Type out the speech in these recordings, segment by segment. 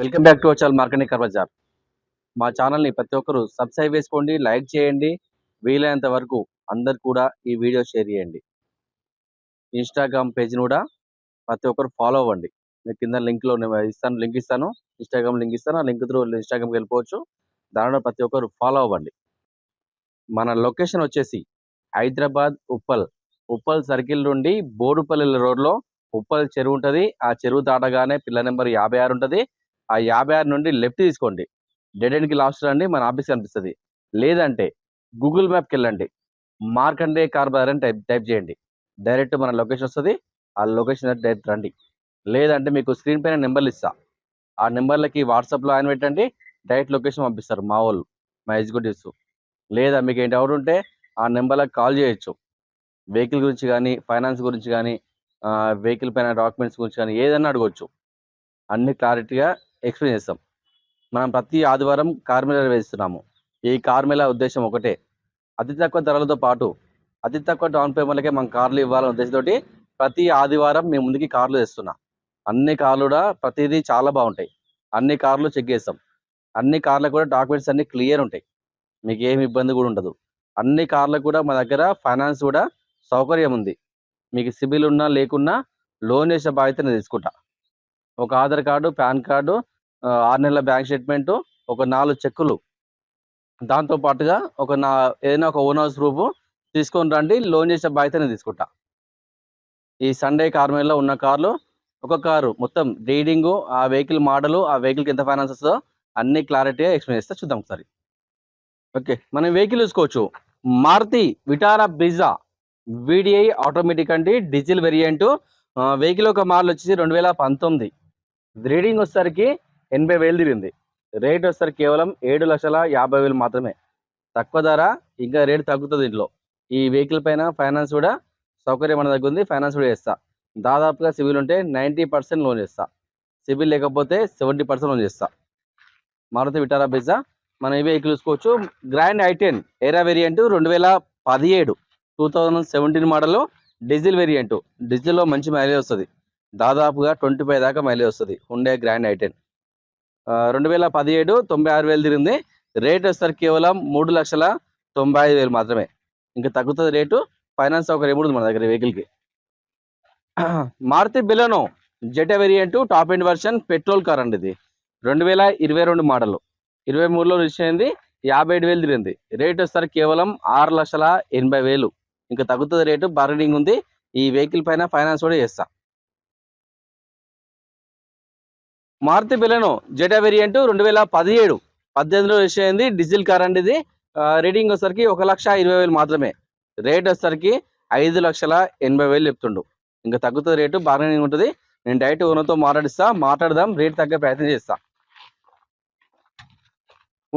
Welcome back to వచ్చాల్ marketing car bazaar. మా ఛానల్ని ప్రతి ఒక్కరు సబ్స్క్రైబ్ చేసుకోండి లైక్ చేయండి వీలైనంత వరకు అందరు కూడా ఈ వీడియో షేర్ చేయండి. ఇన్స్టాగ్రామ్ పేజ్ని కూడా ప్రతి ఒక్కరు ఫాలో అవ్వండి. మీకు కింద లింక్లో ఇస్తాను లింక్ ఇస్తాను ఇన్స్టాగ్రామ్ లింక్ ఇస్తాను ఆ లింక్ త్రూ ఇన్స్టాగ్రామ్కి వెళ్ళిపోవచ్చు. దానిలో ప్రతి ఒక్కరు ఫాలో అవ్వండి. మన లొకేషన్ వచ్చేసి హైదరాబాద్ ఉప్పల్. ఉప్పల్ సర్కిల్ నుండి బోడుపల్లి రోడ్లో ఉప్పల్ చెరువు ఉంటుంది. ఆ చెరువు దాటగానే పిల్ల నెంబర్ యాభై ఆరు ఉంటుంది. ఆ యాభై ఆరు నుండి లెఫ్ట్ తీసుకోండి. డెడ్ ఎండ్కి లాస్ట్ రండి మన ఆఫీస్ కనిపిస్తుంది. లేదంటే గూగుల్ మ్యాప్కి వెళ్ళండి. మార్కండే కార్ బజార్ అని టైప్ టైప్ చేయండి. డైరెక్ట్ మన లొకేషన్ వస్తుంది. ఆ లొకేషన్ డైరెక్ట్ రండి. లేదంటే మీకు స్క్రీన్ పైన నెంబర్లు ఇస్తా. ఆ నెంబర్లకి వాట్సాప్లో ఆయన పెట్టండి. డైరెక్ట్ లొకేషన్ పంపిస్తారు మా వాళ్ళు మా ఎగ్జిక్యూటివ్స్. లేదా మీకు ఏం డౌట్ ఉంటే ఆ నెంబర్లకు కాల్ చేయొచ్చు. వెహికల్ గురించి కానీ ఫైనాన్స్ గురించి కానీ వెహికల్ పైన డాక్యుమెంట్స్ గురించి కానీ ఏదైనా అడగవచ్చు అన్ని క్లారిటీగా ఎక్స్ప్లెయిన్ చేస్తాం. మనం ప్రతి ఆదివారం కార్మేళ వేస్తున్నాము ఈ కార్మేళ ఉద్దేశం ఒకటే. అతి తక్కువ ధరలతో పాటు అతి తక్కువ డౌన్ పేమెంట్లకే మనం కార్లు ఇవ్వాలనే ఉద్దేశంతో ప్రతి ఆదివారం మేము ముందుకి కార్లు తెస్తున్నా. అన్ని కార్లు కూడా ప్రతిదీ చాలా బాగుంటాయి. అన్ని కార్లు చెక్ చేస్తాం. అన్ని కార్లకు కూడా డాక్యుమెంట్స్ అన్ని క్లియర్ ఉంటాయి. మీకు ఏమి ఇబ్బంది కూడా ఉండదు. అన్ని కార్లకు కూడా మా దగ్గర ఫైనాన్స్ కూడా సౌకర్యం ఉంది. మీకు సిబిల్ ఉన్నా లేకున్నా లోన్ చేసే బాధ్యత నేను తీసుకుంటా. ఒక ఆధార్ కార్డు పాన్ కార్డు ఆరు నెలల బ్యాంక్ స్టేట్మెంట్ ఒక నాలుగు చెక్కులు. దాంతో పాటుగా ఒక నా ఏదైనా ఒక ఓన్ హౌస్ ప్రూఫ్ తీసుకొని రండి లోన్ చేసే బాధ్యత నేను తీసుకుంటా. ఈ సండే కార్ మీద ఉన్న కార్లు ఒక కారు మొత్తం రీడింగు ఆ వెహికల్ మోడలు ఆ వెహికల్కి ఎంత ఫైనాన్స్ వస్తుందో అన్ని క్లారిటీగా ఎక్స్ప్లెయిన్ చేస్తే చూద్దాం ఒకసారి. ఓకే మనం వెహికల్ చూసుకోవచ్చు. Maruti Vitara Brezza? VDI automatic అండి డీజిల్ వేరియంట్. వెహికల్ ఒక మోడల్ వచ్చేసి రెండు వేల పంతొమ్మిది. రీడింగ్ వచ్చేసరికి ఎనభై వేలు తిరిగింది. రేట్ వచ్చేసరికి కేవలం ఏడు లక్షల యాభై వేలు మాత్రమే. తక్కువ ధర ఇంకా రేట్ తగ్గుతుంది ఇంట్లో. ఈ వెహికల్ పైన ఫైనాన్స్ కూడా సౌకర్యం మన దగ్గర ఉంది ఫైనాన్స్ కూడా చేస్తా. దాదాపుగా సివిల్ ఉంటే నైంటీ పర్సెంట్ లోన్ చేస్తా. సివిల్ లేకపోతే సెవెంటీ పర్సెంట్ లోన్ చేస్తా. మారుతి విటారా బిజా మనం ఈ వెహికల్ చూసుకోవచ్చు. గ్రాండ్ ఐటెన్ ఏరా వేరియంట్ రెండు వేల పదిహేడు two thousand seventeen model diesel variant డీజిల్లో మంచి మైలేజ్ వస్తుంది. దాదాపుగా ట్వంటీ ఫైవ్ దాకా మైలేజ్ వస్తుంది. హుండే గ్రాండ్ ఐటెన్ రెండు వేల పదిహేడు తొంభై ఆరు వేలు తిరిగింది. రేట్ వచ్చేసరికి కేవలం మూడు లక్షల తొంభై ఐదు వేలు మాత్రమే. ఇంకా తగ్గుతుంది రేటు. ఫైనాన్స్ సౌకర్యం కూడా ఉంది మన దగ్గర వెహికల్కి. Maruti Baleno Zeta variant top end version petrol car అండి ఇది. రెండు వేల ఇరవై రెండు మోడల్. ఇరవై మూడులో రిజిస్టర్ అయింది. యాభై ఏడు వేలు తిరిగింది. రేట్ వస్తారు కేవలం ఆరు లక్షల ఎనభై వేలు. ఇంకా తగ్గుతుంది రేటు. బార్గెనింగ్ ఉంది. ఈ వెహికల్ పైన ఫైనాన్స్ కూడా చేస్తా. మారుతి బిలెనో జెటా వేరియంట్ రెండు వేల పదిహేడు పద్దెనిమిదిలో రిజిస్టర్ అయింది. డీజిల్ కార్ అండి ఇది. రీడింగ్ వచ్చేసరికి ఒక లక్ష ఇరవై వేలు మాత్రమే. రేట్ వచ్చేసరికి ఐదు లక్షల ఎనభై వేలు చెప్తుండు. ఇంకా తగ్గుతుంది రేటు బార్గెనింగ్ ఉంటుంది. నేను డైరెక్ట్ ఓనర్తో మాట్లాడిస్తా మాట్లాడదాం రేట్ తగ్గే ప్రయత్నం చేస్తా.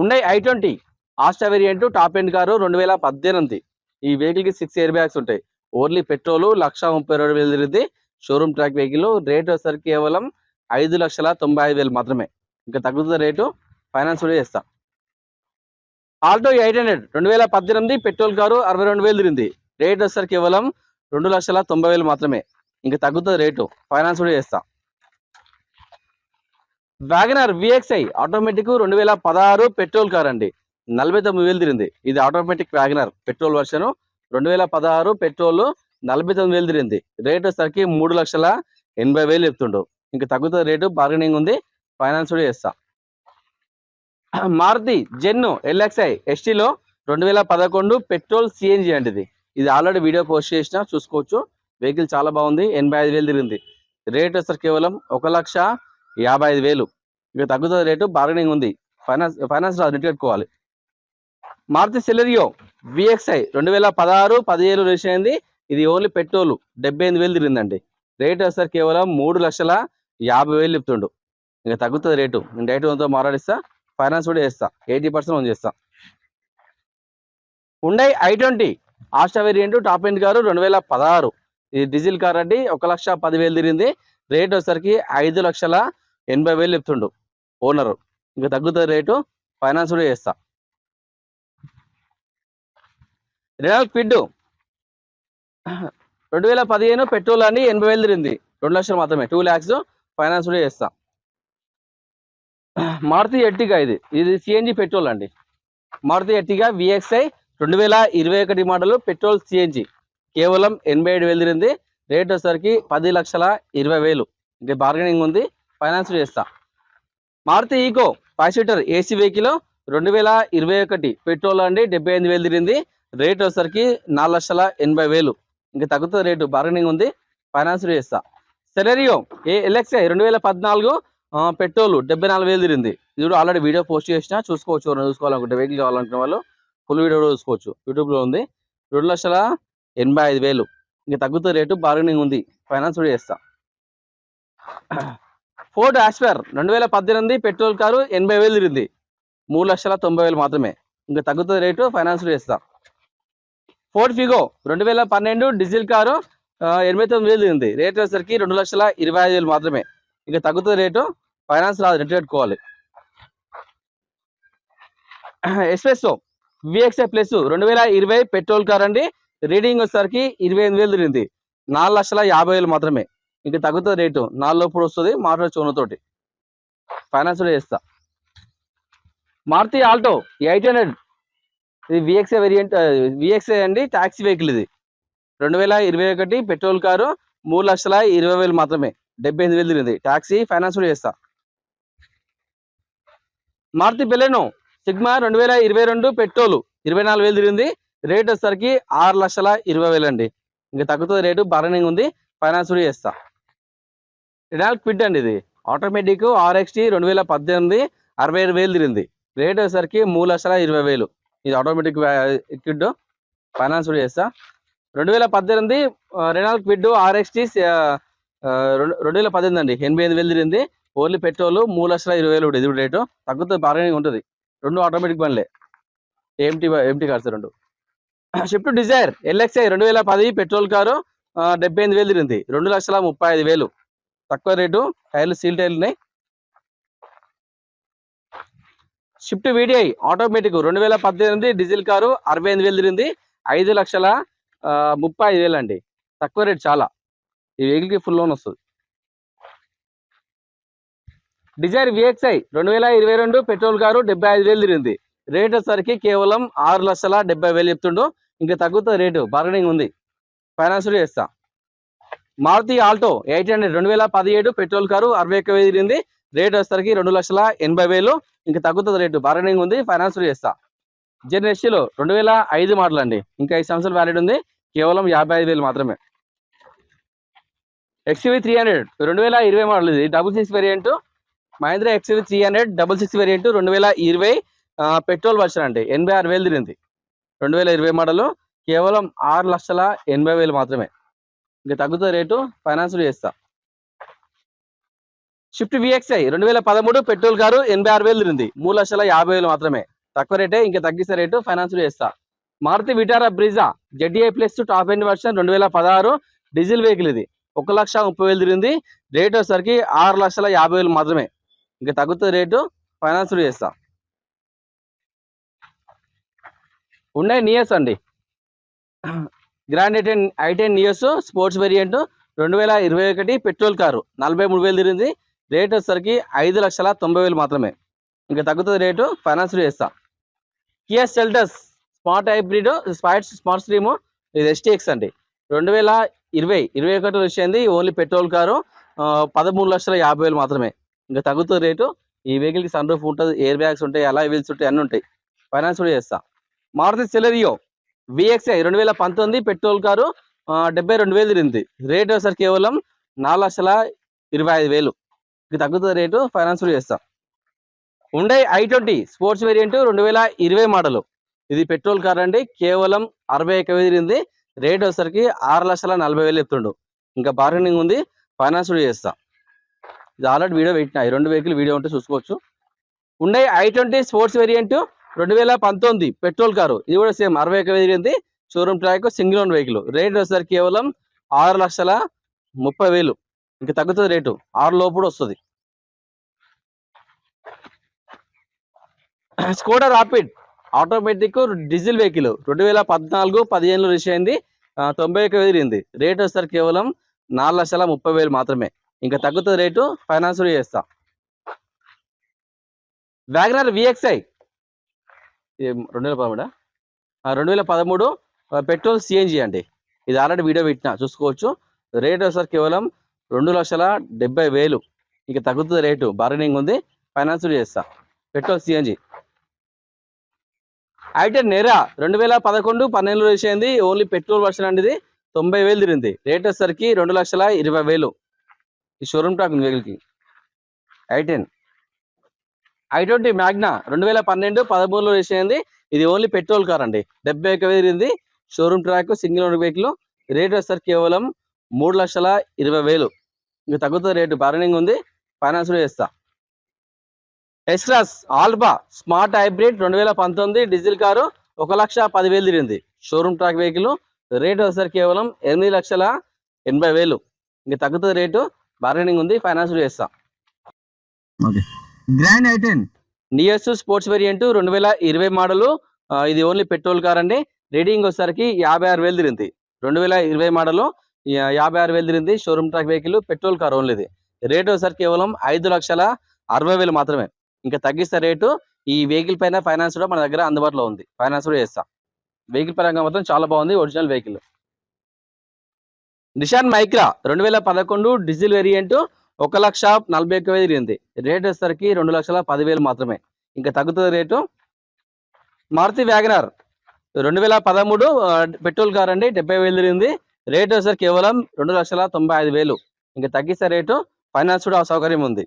Hyundai I twenty Asta variant top end car రెండు వేల పద్దెనిమిది. ఈ వెహికల్కి సిక్స్ ఇయర్ బ్యాగ్స్ ఉంటాయి. ఓన్లీ పెట్రోల్ లక్ష ముప్పై రెండు వేలు తిరిగింది షోరూమ్ ట్రాక్ వెహికల్. రేట్ వచ్చేసరికి కేవలం ఐదు లక్షల తొంభై ఐదు వేలు మాత్రమే. ఇంకా తగ్గుతుంది రేటు ఫైనాన్స్ కూడా చేస్తాం. ఆల్టో ఎయిట్ హండ్రెడ్ రెండు వేల పద్దెనిమిది పెట్రోల్ కారు అరవై రెండు వేలు తిరిగింది. రేట్ వచ్చేసరికి కేవలం రెండు లక్షల తొంభై వేలు మాత్రమే. ఇంకా తగ్గుతుంది రేటు ఫైనాన్స్ కూడా చేస్తాం. వ్యాగనర్ విఎక్స్ఐ ఆటోమేటిక్ రెండు వేల పదహారు పెట్రోల్ కార్ అండి. నలభై తొమ్మిది వేలు తిరిగింది. ఇది ఆటోమేటిక్ వ్యాగనర్ పెట్రోల్ వర్షన్. రెండు వేల పదహారు పెట్రోల్ నలభై తొమ్మిది వేలు తిరిగింది. రేట్ వచ్చేసరికి మూడు లక్షల ఎనభై వేలు చెప్తుండు. ఇంకా తగ్గుతుంది రేటు బార్గెనింగ్ ఉంది ఫైనాన్స్ కూడా చేస్తా. మారుతి జెన్ను ఎల్ఎక్స్ఐ ఎస్టీలో రెండు వేల పదకొండు పెట్రోల్ సిఎన్జి అండి ఇది ఇది ఆల్రెడీ వీడియో పోస్ట్ చేసిన చూసుకోవచ్చు. వెహికల్ చాలా బాగుంది ఎనభై ఐదు వేలు తిరిగింది. రేట్ వచ్చేసరికి కేవలం ఒక లక్ష యాభై ఐదు వేలు. ఇక తగ్గుతుంది రేటు బార్గెనింగ్ ఉంది. ఫైనాన్స్ ఫైనాన్స్ రాదు నెట్ కట్టుకోవాలి మారుతి సెలరియో విఎక్స్ఐ రెండు వేల పదహారు పదిహేను రిజిస్టర్ అయింది. ఇది ఓన్లీ పెట్రోల్ డెబ్బై ఎనిమిది వేలు తిరిగిందండి. రేట్ వచ్చేసరికి కేవలం మూడు లక్షల యాభై వేలు చెప్తుండు. ఇంకా తగ్గుతుంది రేటు. నేను డైరెక్ట్ వంతో మాట్లాడిస్తా ఫైనాన్స్ కూడా చేస్తా. ఎయిటీ పర్సెంట్ ఓన్ చేస్తా. Hyundai I twenty. Asta variant top end car రెండు వేల పదహారు. ఇది డీజిల్ కార్ అండి ఒక లక్ష పదివేలు తిరిగింది. రేట్ వచ్చేసరికి ఐదు లక్షల ఎనభై వేలు చెప్తుండు ఓనరు. ఇంకా తగ్గుతుంది రేటు ఫైనాన్స్ కూడా చేస్తా. రెనాల్ క్విడ్ రెండు వేల పదిహేను పెట్రోల్ అని ఎనభై వేలు తిరిగింది. రెండు లక్షలు మాత్రమే టూ ల్యాక్స్. ఫైనాన్స్ కూడా చేస్తా. మారుతి ఎట్టిగా ఇది. ఇది సిఎన్జి పెట్రోల్ అండి. మారుతి ఎట్టిగా విఎక్స్ఐ రెండు వేల ఇరవై ఒకటి మోడల్ పెట్రోల్ సిఎన్జి కేవలం ఎనభై ఏడు వేలు తిరిగింది. రేట్ వచ్చేసరికి పది లక్షల ఇరవై వేలు. ఇంకా బార్గెనింగ్ ఉంది. ఫైనాన్స్ చేస్తా. Maruti Eeco five seater AC vehicle రెండు వేల ఇరవై ఒకటి పెట్రోల్ అండి. డెబ్బై ఎనిమిది వేలు తిరిగింది. రేట్ వచ్చేసరికి నాలుగు లక్షల ఎనభై వేలు. ఇంకా తగ్గుతుంది రేటు బార్గెనింగ్ ఉంది. ఫైనాన్స్ చేస్తా. సెలరియో ఏ ఎల్ఎక్స్ఐ రెండు వేల పద్నాలుగు పెట్రోల్ డెబ్బై నాలుగు వేలు తిరిగింది. ఇది కూడా ఆల్రెడీ వీడియో పోస్ట్ చేసిన చూసుకోవచ్చు ఎవరైనా చూసుకోవాలనుకుంటే వెహికల్ కావాలనుకున్న వాళ్ళు ఫుల్ వీడియో కూడా చూసుకోవచ్చు. యూట్యూబ్లో ఉంది. రెండు లక్షల ఎనభై ఐదు వేలు. ఇంకా తగ్గుతున్న రేటు బార్గెనింగ్ ఉంది. ఫైనాన్స్ కూడా చేస్తా. ఫోర్డ్ ఆస్పర్ రెండు వేల పద్దెనిమిది పెట్రోల్ కారు ఎనభై వేలు తిరిగింది. మూడు లక్షల తొంభై వేలు మాత్రమే. ఇంకా తగ్గుతున్న రేటు ఫైనాన్స్ కూడా చేస్తా. ఫోర్డ్ ఫిగో రెండు వేల పన్నెండు డీజిల్ కారు ఎనభై తొమ్మిది వేలు తిరిగింది రేట్ వచ్చేసరికి రెండు లక్షల ఇరవై ఐదు వేలు మాత్రమే. ఇంకా తగ్గుతుంది రేటు ఫైనాన్స్ రాదు రెంట్ పెట్టుకోవాలి ఎస్ప్రెస్సో విఎక్స్ఐ ప్లస్ రెండు వేల ఇరవై పెట్రోల్ కార్ అండి. రీడింగ్ వచ్చేసరికి ఇరవై ఎనిమిది వేలు తిరిగింది. నాలుగు లక్షల యాభై వేలు మాత్రమే. ఇంకా తగ్గుతుంది రేటు నాలుగు లోపల వస్తుంది మారుతి చోనతోటి ఫైనాన్స్ కూడా చేస్తా. Maruti Alto eight hundred. ఇది విఎక్స్ఐ వేరియంట్ విఎక్స్ఐ అండి ట్యాక్సీ వెహికల్ ఇది. రెండు వేల ఇరవై ఒకటి పెట్రోల్ కారు మూడు లక్షల ఇరవై వేలు మాత్రమే. డెబ్బై ఎనిమిది వేలు తిరిగింది. ట్యాక్సీ ఫైనాన్స్ కూడా చేస్తా. మారుతి బెలెనో సిగ్మా రెండు వేల ఇరవై రెండు పెట్రోల్ ఇరవై నాలుగు వేలు తిరిగింది. రేట్ వచ్చేసరికి ఆరు లక్షల ఇరవై వేలు అండి. ఇంకా తగ్గుతుంది రేటు బర్నింగ్ ఉంది. ఫైనాన్స్ కూడా చేస్తా. రినాల్ట్ క్విడ్ అండి ఇది. ఆటోమేటిక్ ఆర్ఎక్స్టీ రెండు వేల పద్దెనిమిది అరవై ఏడు వేలు తిరిగింది. రేట్ వచ్చేసరికి మూడు లక్షల ఇరవై వేలు. ఇది ఆటోమేటిక్ క్విడ్. ఫైనాన్స్ కూడా చేస్తా. రెండు వేల పద్దెనిమిది రెనాల్ క్విడ్ ఆర్ఎక్స్టీ రెండు రెండు వేల పద్దెనిమిది అండి. ఎనభై ఎనిమిది వేలు తిరిగింది. ఓన్లీ పెట్రోల్ మూడు లక్షల ఇరవై వేలు ఉంటుంది ఇది కూడా రేటు. తగ్గుతుంది బార్గెనింగ్ ఉంటుంది. రెండు ఆటోమేటిక్ బండ్లే. ఏఎంటీ ఏఎంటీ కార్స్ రెండు. షిఫ్ట్ డిజైర్ ఎల్ఎక్స్ఐ రెండు వేల పది పెట్రోల్ కారు డెబ్బై ఎనిమిది వేలు తిరిగింది. రెండు లక్షల ముప్పై ఐదు వేలు. తక్కువ రేటు టైర్లు సీల్ టైర్లు ఉన్నాయి. షిఫ్ట్ వీడిఐ ఆటోమేటిక్ రెండు వేల పద్దెనిమిది డీజిల్ కారు అరవై ఎనిమిది వేలు తిరిగింది. ఐదు లక్షల ముప్పై ఐదు వేలు అండి తక్కువ రేట్ చాలా. ఈ వెహికల్కి ఫుల్ లోన్ వస్తుంది. డిజైర్ విఎక్స్ఐ రెండు వేల ఇరవై రెండు పెట్రోల్ కారు డెబ్బై ఐదు వేలు తిరిగింది. రేట్ వచ్చేసరికి కేవలం ఆరు లక్షల డెబ్బై వేలు చెప్తుండు. ఇంకా తగ్గుతుంది రేటు. బార్గెనింగ్ ఉంది. ఫైనాన్స్ కూడా చేస్తా. మారుతి ఆల్టో ఎయిట్ హండ్రెడ్ రెండు వేల పదిహేడు పెట్రోల్ కారు అరవై ఒక్క వేలు తిరిగింది. రేట్ వచ్చేసరికి రెండు లక్షల ఎనభై వేలు. ఇంకా తగ్గుతుంది రేటు. బార్గెనింగ్ ఉంది. ఫైనాన్స్ కూడా చేస్తా. జెన్ఎస్సీలో రెండు వేల ఐదు మోడల్ అండి ఇంకా ఐదు సంవత్సరాలు వ్యాలిడ్ ఉంది. కేవలం యాభై ఐదు వేలు మాత్రమే. ఎక్స్వీ త్రీ హండ్రెడ్ రెండు వేల ఇరవై మోడల్ ఇది. Double six variant Mahindra XV three hundred double six variant రెండు వేల ఇరవై పెట్రోల్ వర్షన్ అండి. ఎనభై ఆరు వేలు తిరిగింది. రెండు వేల ఇరవై మోడల్ కేవలం ఆరు లక్షల ఎనభై వేలు మాత్రమే. ఇంకా తగ్గుతుంది రేటు ఫైనాన్స్ చేస్తా. షిఫ్ట్ విఎక్స్ఐ రెండు వేల పదమూడు పెట్రోల్ కారు ఎనభై ఆరు వేలు తిరిగింది. మూడు లక్షల యాభై వేలు మాత్రమే. తక్కువ రేటే ఇంకా తగ్గిస్తే రేటు ఫైనాన్స్ చేస్తా. Maruti Vitara Brezza ZA plus top end version రెండు వేల పదహారు డీజిల్ వెహికల్ ఇది. ఒక లక్ష ముప్పై వేలు తిరిగింది. రేట్ వచ్చేసరికి ఆరు లక్షల యాభై వేలు మాత్రమే. ఇంకా తగ్గుతుంది రేటు ఫైనాన్స్ చేస్తా. ఉన్నాయి నియర్స్ అండి. Grand I ten I ten Nios sports variant రెండు వేల ఇరవై ఒకటి పెట్రోల్ కారు నలభై మూడు వేలు తిరిగింది. రేట్ వచ్చేసరికి ఐదు లక్షల తొంభై వేలు మాత్రమే. ఇంకా తగ్గుతుంది రేటు ఫైనాన్స్ చేస్తా. Kia Seltos smart hybrid spot smart stream ఇది ఎస్టీఎక్స్ అండి. రెండు వేల ఇరవై ఇరవై ఒకటి వచ్చింది ఓన్లీ పెట్రోల్ కారు పదమూడు లక్షల యాభై వేలు మాత్రమే. ఇంకా తగ్గుతుంది రేటు ఈ వెహికల్కి సన్ రూఫ్ ఉంటుంది ఎయిర్ బ్యాగ్స్ ఉంటాయి అలా వీల్స్ ఉంటాయి అన్నీ ఉంటాయి. ఫైనాన్స్ కూడా చేస్తా. మారుతి సెలరియో విఎక్స్ఐ రెండు వేల పంతొమ్మిది పెట్రోల్ కారు డెబ్బై రెండు వేలు తిరిగింది. రేట్ సార్ కేవలం నాలుగు లక్షల ఇరవై ఐదు వేలు. ఇంకా తగ్గుతుంది రేటు ఫైనాన్స్ కూడా చేస్తా. ఉండే ఐ ట్వంటీ స్పోర్ట్స్ వేరియంట్ రెండు వేల ఇరవై మోడల్. ఇది పెట్రోల్ కార్ అండి. కేవలం అరవై ఒక వేలు రేట్ వచ్చేసరికి ఆరు లక్షల నలభై వేలు ఎత్తుండు. ఇంకా బార్గెనింగ్ ఉంది. ఫైనాన్స్ కూడా చేస్తా. ఇది ఆల్రెడీ వీడియో పెట్టిన. రెండు వెహికల్ వీడియో ఉంటే చూసుకోవచ్చు. ఉండే ఐ ట్వంటీ స్పోర్ట్స్ వేరియంట్ రెండు వేల పంతొమ్మిది పెట్రోల్ కారు. ఇది కూడా సేమ్ అరవై ఒక వేలు showroom track single own vehicle rate వచ్చేసరికి కేవలం ఆరు లక్షల ముప్పై వేలు. ఇంకా తగ్గుతుంది రేటు. ఆరు లోపు వస్తుంది. Skoda Rapid automatic diesel vehicle రెండు వేల పద్నాలుగు పదిహేనులో రిజిస్టర్ అయింది. తొంభై ఒక వేలు రేట్ వస్తారు కేవలం నాలుగు లక్షల ముప్పై వేలు మాత్రమే. ఇంకా తగ్గుతుంది రేటు ఫైనాన్స్ కూడా చేస్తా. వ్యాగనర్ విఎక్స్ఐ రెండు వేల పదమూడా? రెండు వేల పదమూడు పెట్రోల్ సిఎన్జి అండి. ఇది ఆల్రెడీ వీడియో పెట్టిన చూసుకోవచ్చు. రేట్ వస్తారు కేవలం రెండు లక్షల డెబ్బై వేలు. ఇంకా తగ్గుతుంది రేటు బార్గెనింగ్ ఉంది. ఫైనాన్స్ చేస్తా. పెట్రోల్ సిఎన్జి అయితే నెరా రెండు వేల పదకొండు పన్నెండులో వేసేది ఓన్లీ పెట్రోల్ వర్షన్ అండి ఇది తొంభై వేలు తిరిగింది. రేట్ వచ్చేసరికి రెండు లక్షల ఇరవై వేలు. ఈ షోరూమ్ టాక్ వెహికల్కి. I ten I twenty Magna రెండు వేల పన్నెండు పదమూడులో వేసేది ఇది ఓన్లీ పెట్రోల్ కార్ అండి. డెబ్బై ఒక వేలు showroom track single owner vehicle. Rate వచ్చేసరికి కేవలం మూడు లక్షల ఇరవై వేలు. ఇంకా తగ్గుతుంది రేటు బార్గెనింగ్ ఉంది. ఫైనాన్స్ కూడా చేస్తా. ఎస్ట్రాస్ ఆల్బా స్మార్ట్ హైబ్రిడ్ రెండు వేల పంతొమ్మిది డీజిల్ కారు ఒక లక్ష పదివేలు తిరిగింది. షోరూమ్ ట్రాక్ వెహికల్ రేట్ వచ్చేసరికి కేవలం ఎనిమిది లక్షల ఎనభై వేలు. ఇంకా తగ్గుతుంది రేటు బార్గెనింగ్ ఉంది ఫైనాన్స్ చేస్తా. Grand I ten Nios sports variant రెండు వేల ఇరవై మోడలు ఇది ఓన్లీ పెట్రోల్ కార్ అండి. రేటింగ్ వచ్చేసరికి యాభై ఆరు వేలు తిరిగింది. రెండు వేల ఇరవై మోడలు యాభై ఆరు వేలు తిరిగింది. Showroom track vehicle petrol car only ఇది. రేట్ వచ్చేసరికి కేవలం ఐదు లక్షల అరవై వేలు మాత్రమే. ఇంకా తగ్గిస్తే రేటు ఈ వెహికల్ పైన ఫైనాన్స్ కూడా మన దగ్గర అందుబాటులో ఉంది. ఫైనాన్స్ కూడా చేస్తాం. వెహికల్ పరంగా మాత్రం చాలా బాగుంది. Original vehicle. నిషాన్ మైక్రా రెండు వేల పదకొండు డీజిల్ వేరియంట్ ఒక లక్ష నలభై ఒక్క వేలు తిరిగింది రేట్ వచ్చేసరికి రెండు లక్షల పదివేలు మాత్రమే. ఇంకా తగ్గుతుంది రేటు. మారుతి వ్యాగనార్ రెండు వేల పదమూడు పెట్రోల్ కార్ అండి డెబ్బై వేలు తిరిగింది రేట్ వచ్చేసరికి కేవలం రెండు లక్షల తొంభై ఐదు వేలు. ఇంకా తగ్గిస్తే రేటు. ఫైనాన్స్ కూడా సౌకర్యం ఉంది.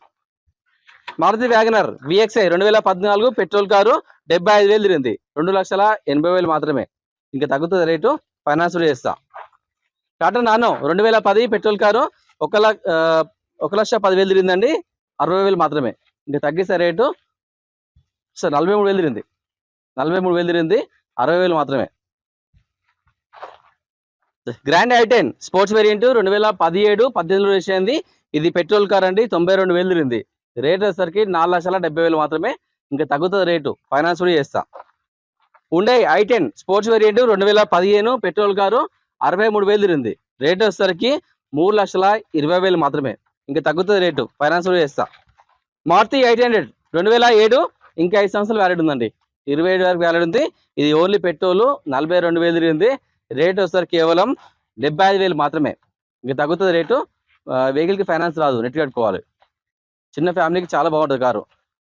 మారుతి వ్యాగనర్ విఎక్స్ఐ రెండు వేల పద్నాలుగు పెట్రోల్ కారు డెబ్బై ఐదు వేలు తిరిగింది. రెండు లక్షల ఎనభై వేలు మాత్రమే. ఇంకా తగ్గుతుంది రేటు? ఫైనాన్స్ కూడా చేస్తా. టాటా నానో రెండు వేల పది పెట్రోల్ కారు ఒక లక్ష ఒక లక్ష పదివేలు తిరిగిందండి. అరవై వేలు మాత్రమే. ఇంకా తగ్గిస్తే రేటు? సార్ నలభై మూడు వేలు తిరిగింది. నలభై మూడు వేలు తిరిగింది. అరవై వేలు మాత్రమే. గ్రాండ్ ఐటెన్ స్పోర్ట్స్ వేరియంట్ రెండు వేల పదిహేడు పద్దెనిమిదిలో వేసేది ఇది పెట్రోల్ కార్ అండి తొంభై రెండు వేలు తిరిగింది. రేట్ వచ్చేసరికి నాలుగు లక్షల డెబ్బై వేలు మాత్రమే. ఇంకా తగ్గుతుంది రేటు. ఫైనాన్స్ కూడా చేస్తా. ఉండే ఐ టెన్ స్పోర్ట్స్ వేరియంట్ రెండు వేల పదిహేను పెట్రోల్ కారు అరవై మూడు వేలు తిరిగింది. రేట్ వచ్చేసరికి మూడు లక్షల ఇరవై వేలు మాత్రమే. ఇంకా తగ్గుతుంది రేటు. ఫైనాన్స్ కూడా చేస్తా. మారుతి ఎయిట్ హండ్రెడ్ రెండు వేల ఏడు ఇంకా ఐదు సంవత్సరాలు వ్యాలిడ్ ఉందండి. ఇరవై ఏడు వరకు వ్యాలిడ్ ఉంది. ఇది ఓన్లీ పెట్రోల్ నలభై రెండు వేలు తిరిగింది. రేట్ వచ్చేసరికి కేవలం డెబ్బై ఐదు వేలు మాత్రమే. ఇంకా తగ్గుతుంది రేటు. వెహికల్కి ఫైనాన్స్ రాదు. నెట్ కట్టుకోవాలి. చిన్న ఫ్యామిలీకి చాలా బాగుంటుంది కారు.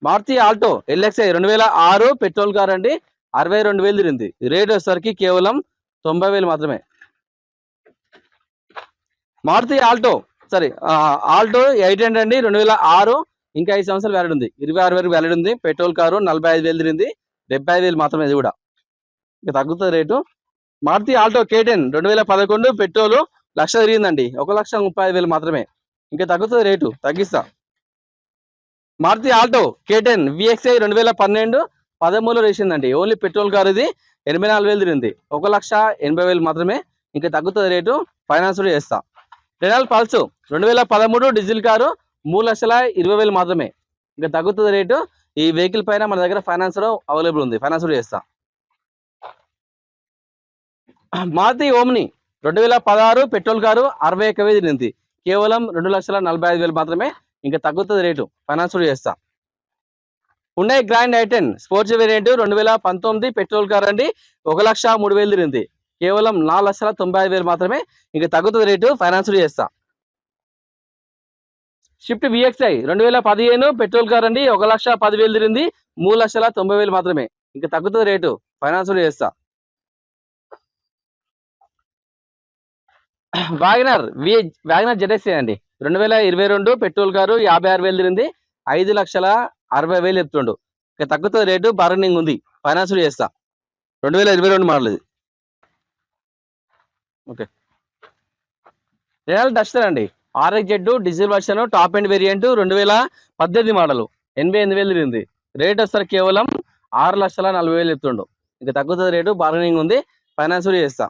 మారుతి ఆల్టో ఎల్ఎక్స్ఐ రెండు వేల ఆరు పెట్రోల్ కార్ అండి అరవై రెండు వేలు తిరిగింది. రేట్ వచ్చేసరికి కేవలం తొంభై వేలు మాత్రమే. Maruti Alto sorry Alto eight hundred అండి రెండు వేల ఆరు. ఇంకా ఐదు సంవత్సరాలు వ్యాలిడ్ ఉంది. ఇరవై ఆరు వరకు వ్యాలిడ్ ఉంది. పెట్రోల్ కారు నలభై ఐదు వేలు తిరిగింది. డెబ్బై ఐదు వేలు మాత్రమే ఇది కూడా. ఇక తగ్గుతుంది రేటు. మారుతి ఆల్టో కేటెన్ రెండు వేల పదకొండు పెట్రోల్ లక్ష తిరిగిందండి. ఒక లక్ష ముప్పై ఐదు వేలు మాత్రమే. ఇంకా తగ్గుతుంది rate. తగ్గిస్తా. Maruti Alto K ten VXI రెండు వేల పన్నెండు పదమూడులో వేసిందండి ఓన్లీ పెట్రోల్ కార్ ఇది. ఎనభై నాలుగు వేలు తిరిగింది. ఒక లక్ష ఎనభై వేలు మాత్రమే ఇంకా తగ్గుతుంది రేటు. ఫైనాన్స్ కూడా చేస్తా. రెనాల్ పల్స్ రెండు వేల పదమూడు డీజిల్ కారు మూడు లక్షల ఇరవై వేలు మాత్రమే ఇంకా తగ్గుతుంది రేటు. ఈ వెహికల్ పైన మన దగ్గర ఫైనాన్స్ అవైలబుల్ ఉంది. ఫైనాన్స్ కూడా చేస్తా. మారుతి ఓమ్ని రెండు వేల పదహారు పెట్రోల్ కారు అరవై ఒక్క వేలు తిరిగింది. కేవలం రెండు లక్షల నలభై ఐదు వేలు మాత్రమే ఇంకా తగ్గుతుంది రేటు. ఫైనాన్స్ కూడా చేస్తా. ఉండే గ్రాండ్ ఐటెన్ స్పోర్ట్స్ వేరియంట్ రెండు వేల పంతొమ్మిది పెట్రోల్ కార్ అండి. ఒక లక్ష మూడు వేలు తిరిగింది. కేవలం నాలుగు లక్షల తొంభై ఐదు వేలు మాత్రమే ఇంకా తగ్గుతుంది రేటు. ఫైనాన్స్ కూడా చేస్తా. షిఫ్ట్ విఎక్స్ఐ రెండు వేల పదిహేను పెట్రోల్ కార్ అండి. ఒక లక్ష పదివేలు తిరిగింది. మూడు లక్షల తొంభై వేలు మాత్రమే ఇంకా తగ్గుతుంది రేటు. ఫైనాన్స్ కూడా చేస్తా. వ్యాగనర్ వి వ్యాగనర్ జెడ్ఎక్సీ అండి. రెండు వేల ఇరవై రెండు పెట్రోల్ కారు యాభై ఆరు వేలు తిరిగింది. ఐదు లక్షల అరవై వేలు చెప్తుండు. ఇక తగ్గుతుంది రేటు బార్గెనింగ్ ఉంది. ఫైనాన్స్ చేస్తా. రెండు వేల ఇరవై రెండు మోడల్ ఇది. ఓకే రియల్ డస్టర్ అండి. RX Z diesel version top end variant రెండు వేల పద్దెనిమిది మోడల్ ఎనభై ఎనిమిది వేలు తిరిగింది. రేట్ వస్తారు కేవలం ఆరు లక్షల నలభై వేలు చెప్తుండు. ఇంకా తగ్గుతుంది రేటు బార్గెనింగ్ ఉంది. ఫైనాన్స్ చేస్తా.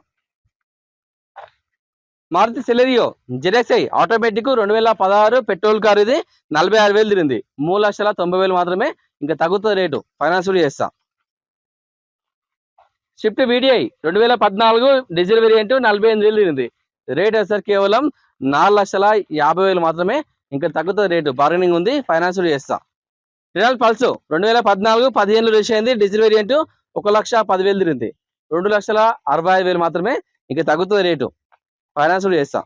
మారుతి సెలెరియో జెడ్ఎక్స్ఐ ఆటోమేటిక్ రెండు వేల పదహారు పెట్రోల్ కార్ ఇది నలభై ఆరు వేలు తిరిగింది. మూడు లక్షల తొంభై వేలు మాత్రమే ఇంకా తగ్గుతుంది రేటు. ఫైనాన్స్ కూడా చేస్తా. షిఫ్ట్ వీడిఐ రెండు వేల పద్నాలుగు డీజిల్ వేరియంట్ నలభై ఎనిమిది వేలు తిరిగింది. రేట్ సార్ కేవలం నాలుగు లక్షల యాభై వేలు మాత్రమే ఇంకా తగ్గుతుంది రేటు. బార్గెనింగ్ ఉంది ఫైనాన్స్ కూడా చేస్తా. రినాల్ పల్స్ రెండు వేల పద్నాలుగు పదిహేను రిలీజ్ అయింది. డీజిల్ వేరియంట్ ఒక లక్ష పదివేలు తిరిగింది. రెండు లక్షల అరవై ఐదు వేలు మాత్రమే ఇంకా తగ్గుతుంది రేటు. ఫైనాన్స్ కూడా చేస్తా.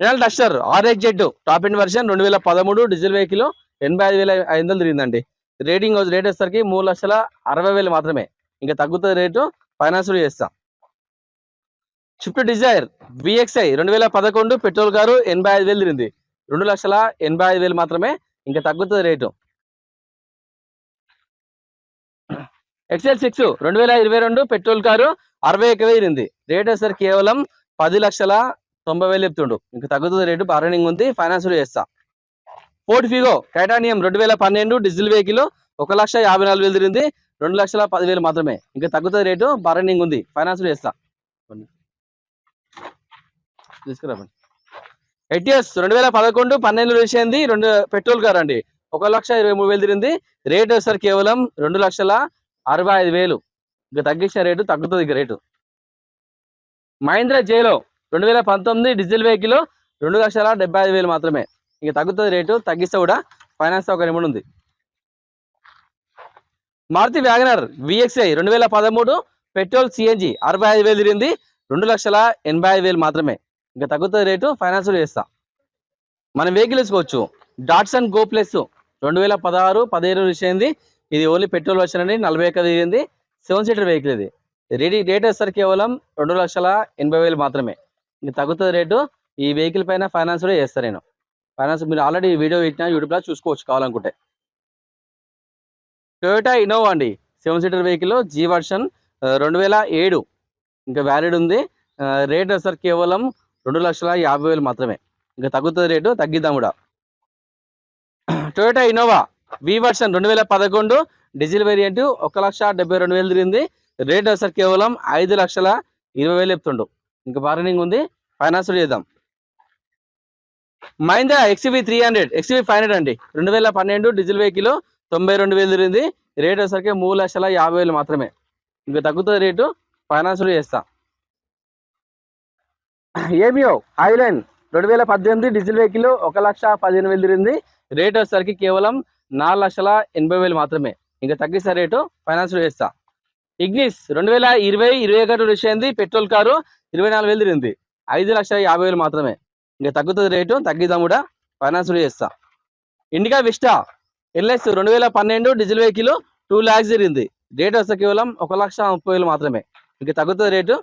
Renault Duster RX Z top end version రెండు వేల పదమూడు డీజిల్ వెహికల్ ఎనభై ఐదు వేల ఐదు వందలు తిరిగిందండి. రేటింగ్ రేట్ వచ్చేసరికి మూడు లక్షల అరవై వేలు మాత్రమే. ఇంకా తగ్గుతుంది రేటు ఫైనాన్స్ కూడా చేస్తా. షిఫ్ట్ డిజైర్ విఎక్స్ఐ రెండు వేల పదకొండు పెట్రోల్ కారు ఎనభై ఐదు వేలు తిరిగింది. రెండు లక్షల ఎనభై ఐదు వేలు మాత్రమే ఇంకా తగ్గుతుంది రేటు. ఎక్సెల్ సిక్స్ రెండు వేల ఇరవై రెండు పెట్రోల్ కారు అరవై ఒక తిరిగింది. రేట్ వచ్చేసరికి కేవలం పది లక్షల తొంభై వేలు చెప్తుండు. ఇంకా తగ్గుతుంది రేటు బార్గెనింగ్ ఉంది ఫైనాన్స్ కూడా చేస్తా. ఫోర్ట్ ఫిగో టైటానియం రెండు వేల పన్నెండు డీజిల్ వెహికల్ ఒక లక్ష యాభై నాలుగు వేలు తిరిగింది. రెండు లక్షల పదివేలు మాత్రమే. ఇంకా తగ్గుతుంది రేటు బార్గెనింగ్ ఉంది ఫైనాన్స్ కూడా చేస్తా. తీసుకురా ఎయిటీఎస్ రెండు వేల పదకొండు పన్నెండు వేసింది రెండు పెట్రోల్ కార్ అండి. ఒక లక్ష ఇరవై మూడు వేలు తిరిగింది. రేట్ సార్ కేవలం రెండు లక్షల అరవై ఐదు వేలు. ఇంకా తగ్గించిన రేటు తగ్గుతుంది ఇక రేటు. మహీంద్రా జేలో రెండు వేల పంతొమ్మిది డీజిల్ వెహికల్ రెండు లక్షల డెబ్బై ఐదు వేలు మాత్రమే. ఇంకా తగ్గుతుంది రేటు తగ్గిస్తే కూడా ఫైనాన్స్ సౌకర్యం కూడా ఉంది. మారుతి వ్యాగనర్ విఎక్స్ఐ రెండు వేల పదమూడు పెట్రోల్ సిఎన్జి అరవై ఐదు వేలు తిరిగింది రెండు లక్షల ఎనభై ఐదు వేలు మాత్రమే. ఇంకా తగ్గుతుంది రేటు ఫైనాన్స్ కూడా చేస్తా. మనం వెహికల్ వేసుకోవచ్చు. డాట్సన్ గో ప్లస్ రెండు వేల పదహారు పదిహేను ఇది ఓన్లీ పెట్రోల్ వర్షన్ నలభై ఒక్క తిరిగింది. సెవెన్ సీటర్ వెహికల్ ఇది. రెడీ రేట్ సార్ కేవలం రెండు లక్షల ఎనభై వేలు మాత్రమే. ఇంకా తగ్గుతుంది రేటు ఈ వెహికల్ పైన ఫైనాన్స్ కూడా చేస్తాను నేను. ఫైనాన్స్ మీరు ఆల్రెడీ వీడియో పెట్టినా యూట్యూబ్లో చూసుకోవచ్చు కావాలనుకుంటే. టొయోటా ఇన్నోవా అండి. Seven seater vehicle G version రెండు వేల ఏడు. ఇంకా వ్యాలిడ్ ఉంది. రేట్ సార్ కేవలం రెండు లక్షల యాభై వేలు మాత్రమే. ఇంకా తగ్గుతుంది రేటు తగ్గిద్దాం కూడా. టొయోటా ఇన్నోవా వి వర్షన్ రెండు వేల పదకొండు. డీజిల్ వేరియంట్ ఒక లక్ష డెబ్బై రెండు వేలు తిరిగింది. రేట్ సార్ కేవలం ఐదు లక్షల ఇరవై వేలు చెప్తుండు. ఇంకా బార్గెనింగ్ ఉంది. ఫైనాన్స్ చేద్దాం. Mahindra XV three hundred XV five hundred అండి. రెండు వేల పన్నెండు డీజిల్ వెహికల్ తొంభై రెండు వేలు తిరిగింది. రేట్ వచ్చేసరికి మూడు లక్షల యాభై వేలు మాత్రమే. ఇంకా తగ్గుతుంది రేటు. ఫైనాన్స్ చేస్తా. ఏమియో ఐలైన్ రెండు వేల పద్దెనిమిది డీజిల్ వెహికల్ ఒక లక్ష పదిహేను వేలు తిరిగింది. రేట్ వచ్చేసరికి కేవలం నాలుగు లక్షల ఎనభై వేలు మాత్రమే. ఇంకా తగ్గిస్తా రేటు. ఫైనాన్స్ చేస్తా. ఇగ్నిస్ రెండు వేల ఇరవై ఇరవై ఒకటి విషయంది పెట్రోల్ కారు ఇరవై నాలుగు వేలు తిరిగింది. ఐదు లక్షల యాభై వేలు మాత్రమే. ఇంకా తగ్గుతుంది రేటు తగ్గిద్దాం కూడా. ఫైనాన్స్ కూడా చేస్తా. ఇండికా విస్టా ఎల్ఎస్ రెండు వేల పన్నెండు డీజిల్ వెహికల్ టూ ల్యాక్స్ తిరిగింది. రేట్ వస్తే కేవలం ఒక లక్ష ముప్పై వేలు మాత్రమే. ఇంకా తగ్గుతుంది రేటు.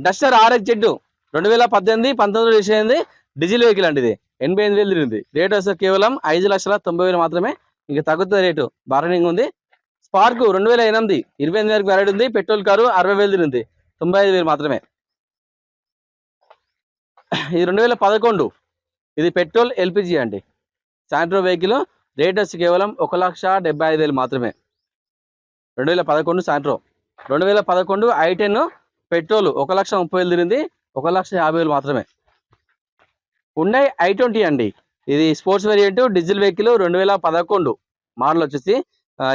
డస్టర్ ఆర్ఎక్స్ జెడ్ రెండు వేల పద్దెనిమిది పంతొమ్మిది విషయంది డీజిల్ వెహికల్ అండి ఇది. ఎనభై ఎనిమిది వేలు తిరిగింది. రేట్ వస్తే కేవలం ఐదు లక్షల తొంభై వేలు మాత్రమే. ఇంకా తగ్గుతుంది రేటు. బార్గెనింగ్ ఉంది. స్పార్క్ రెండు వేల ఎనిమిది ఇరవై ఎనిమిది వరకు వ్యాలిడ్ ఉంది పెట్రోల్ కారు అరవై వేలు తిరిగింది. తొంభై ఐదు వేలు మాత్రమే. ఇది రెండు వేల పదకొండు. ఇది పెట్రోల్ ఎల్పిజి అండి. శాంట్రో వెహికల్ రేట్ వచ్చి కేవలం ఒక లక్ష డెబ్బై ఐదు వేలు మాత్రమే. రెండు వేల పదకొండు శాంట్రో రెండు వేల పదకొండు ఐ టెన్ పెట్రోల్ ఒక లక్ష ముప్పై వేలు తిరిగింది ఒక లక్ష యాభై వేలు మాత్రమే. ఉన్నాయి ఐ ట్వంటీ అండి. ఇది స్పోర్ట్స్ వేరియంట్ డీజిల్ వెహికల్ రెండు వేల పదకొండు. మోడల్ వచ్చేసి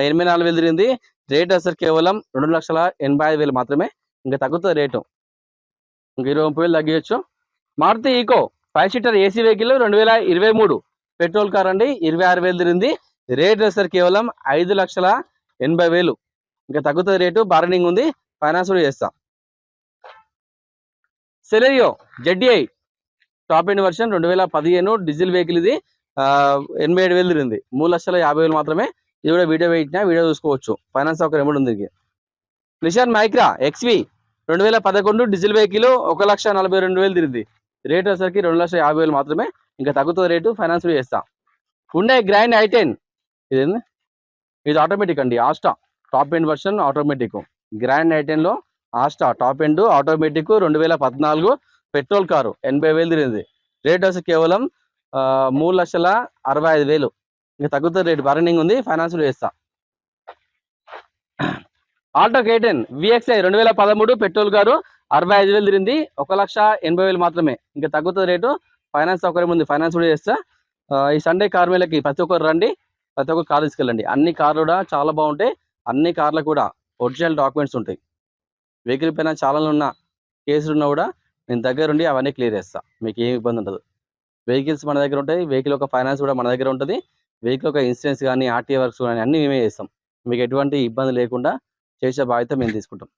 ఎనభై నాలుగు వేలు తిరిగింది. రేట్ అసలు కేవలం రెండు లక్షల ఎనభై ఐదు వేలు మాత్రమే. ఇంకా తగ్గుతుంది రేటు. ఇంకా ఇరవై ముప్పై వేలు తగ్గించచ్చు Maruti Eeco five seater AC vehicle రెండు వేల ఇరవై మూడు. పెట్రోల్ కార్ అండి ఇరవై ఆరు వేలు తిరిగింది. రేట్ వచ్చేసరికి కేవలం ఐదు లక్షల ఎనభై వేలు. ఇంకా తగ్గుతుంది రేటు. బార్గెనింగ్ ఉంది. ఫైనాన్స్ కూడా చేస్తాం. Celerio ZDI top end version రెండు వేల పదిహేను. డీజిల్ వెహికల్ ఇది. ఎనభై ఏడు వేలు తిరిగింది. మూడు లక్షల యాభై వేలు మాత్రమే. ఇది కూడా వీడియో పెట్టినా వీడియో చూసుకోవచ్చు. ఫైనాన్స్ సౌకర్యం కూడా ఉంది నిషాన్ మైక్రా ఎక్స్వి రెండు వేల పదకొండు డీజిల్ వెహికల్ ఒక లక్ష నలభై రెండు వేలు తిరిగింది. రేట్ వచ్చేసరికి రెండు లక్షల యాభై వేలు మాత్రమే. ఇంకా తగ్గుతుంది రేటు ఫైనాన్స్ కూడా చేస్తాం. ఉండే గ్రాండ్ ఐ టెన్. ఇదేంది? ఇది ఆటోమేటిక్ అండి Asta. Top end version automatic. Grand ఐటెన్లో Asta top end automatic రెండు వేల పద్నాలుగు పెట్రోల్ కారు ఎనభై వేలు తిరిగింది. రేట్ వచ్చి కేవలం మూడు లక్షల అరవై ఐదు వేలు. ఇంకా తగ్గుతుంది రేటు. బార్గెనింగ్ ఉంది ఫైనాన్స్ వేస్తా ఆల్టో కేటెన్ విఎక్స్ఐ రెండు వేల పదమూడు పెట్రోల్ కారు అరవై ఐదు వేలు తిరిగింది. ఒక లక్ష ఎనభై వేలు మాత్రమే. ఇంకా తగ్గుతుంది రేటు. ఫైనాన్స్ సౌకర్యం ఉంది. ఫైనాన్స్ కూడా చేస్తా. ఈ సండే కార్ ప్రతి ఒక్కరు రండి. ప్రతి ఒక్కరు కార్ తీసుకెళ్ళండి. అన్ని కార్లు కూడా చాలా బాగుంటాయి. అన్ని కార్లు కూడా ఒరిజినల్ డాక్యుమెంట్స్ ఉంటాయి. వెహికల్ పైన చాలా ఉన్న కేసులు ఉన్నా కూడా నేను దగ్గరుండి అవన్నీ క్లియర్ చేస్తాను మీకు ఏం ఇబ్బంది ఉండదు. వెహికల్స్ మన దగ్గర ఉంటాయి. వెహికల్ యొక్క ఫైనాన్స్ కూడా మన దగ్గర ఉంటుంది. వెహికల్ ఒక ఇన్సూరెన్స్ కానీ ఆర్టీఏ వర్క్స్ కానీ అన్నీ మేమే చేస్తాం. మీకు ఎటువంటి ఇబ్బంది లేకుండా చేసే బాధ్యత మేము తీసుకుంటాం.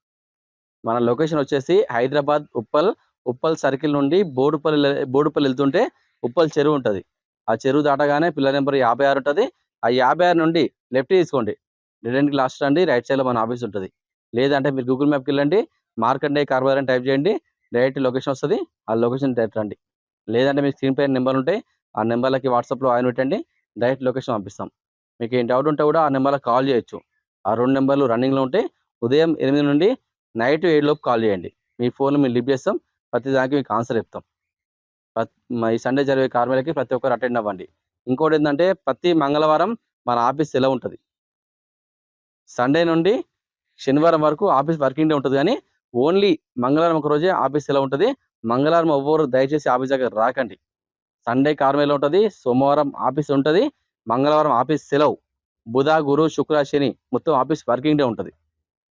మన లొకేషన్ వచ్చేసి హైదరాబాద్ ఉప్పల్ ఉప్పల్ సర్కిల్ నుండి బోడుపల్లి బోడుపల్లి వెళ్తుంటే ఉప్పల్ చెరువు ఉంటుంది. ఆ చెరువు దాటగానే పిల్లర్ నెంబర్ యాభై ఆరు ఉంటుంది. ఆ యాభై ఆరు నుండి లెఫ్ట్ తీసుకోండి. రెండుకి లాస్ట్ రండి రైట్ సైడ్లో మన ఆఫీస్ ఉంటుంది. లేదంటే మీరు గూగుల్ మ్యాప్కి వెళ్ళండి మార్కండే కార్బర్ అని టైప్ చేయండి డైరెక్ట్ లొకేషన్ వస్తుంది ఆ లొకేషన్ డైరెక్ట్ రండి. లేదంటే మీ స్క్రీన్ పైన నెంబర్ ఉంటాయి ఆ నెంబర్లకి వాట్సాప్లో ఆయన పెట్టండి డైరెక్ట్ లొకేషన్ పంపిస్తాం. మీకు ఏం డౌట్ ఉంటే కూడా ఆ నెంబర్లో కాల్ చేయొచ్చు. ఆ రెండు నెంబర్లు రన్నింగ్లో ఉంటే ఉదయం ఎనిమిది నుండి నైట్ ఏడులోపు కాల్ చేయండి. మీ ఫోన్లో మేము లిఫ్ట్ చేస్తాం. ప్రతి దానికి మీకు ఆన్సర్ చెప్తాం. ఈ సండే జరిగే కార్మికులకి ప్రతి ఒక్కరు అటెండ్ అవ్వండి. ఇంకోటి ఏంటంటే ప్రతి మంగళవారం మన ఆఫీస్ సెలవు ఉంటుంది. సండే నుండి శనివారం వరకు ఆఫీస్ వర్కింగ్ డే ఉంటుంది కానీ ఓన్లీ మంగళవారం ఒక రోజే ఆఫీస్ సెలవు ఉంటుంది. మంగళవారం ఎవ్వరు దయచేసి ఆఫీస్ దగ్గర రాకండి. సండే కార్మేలో ఉంటుంది సోమవారం ఆఫీస్ ఉంటుంది మంగళవారం ఆఫీస్ సెలవు. బుధ గురు శుక్ర శని మొత్తం ఆఫీస్ వర్కింగ్ డే ఉంటుంది.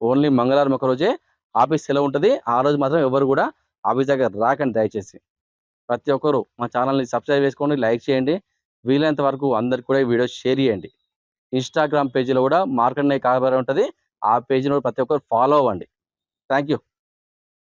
ఓన్లీ మంగళవారం ఒక రోజే ఆఫీస్ సెలవు ఉంటుంది. ఆ రోజు మాత్రం ఎవరు కూడా ఆఫీస్ దగ్గర రాకండి దయచేసి. ప్రతి ఒక్కరు మా ఛానల్ని సబ్స్క్రైబ్ చేసుకోండి లైక్ చేయండి. వీలైనంత వరకు అందరికి కూడా వీడియో షేర్ చేయండి. ఇన్స్టాగ్రామ్ పేజీలో కూడా మార్కెట్ కార్బర్ ఉంటుంది. ఆ పేజీని ప్రతి ఒక్కరు ఫాలో అవ్వండి. Thank you.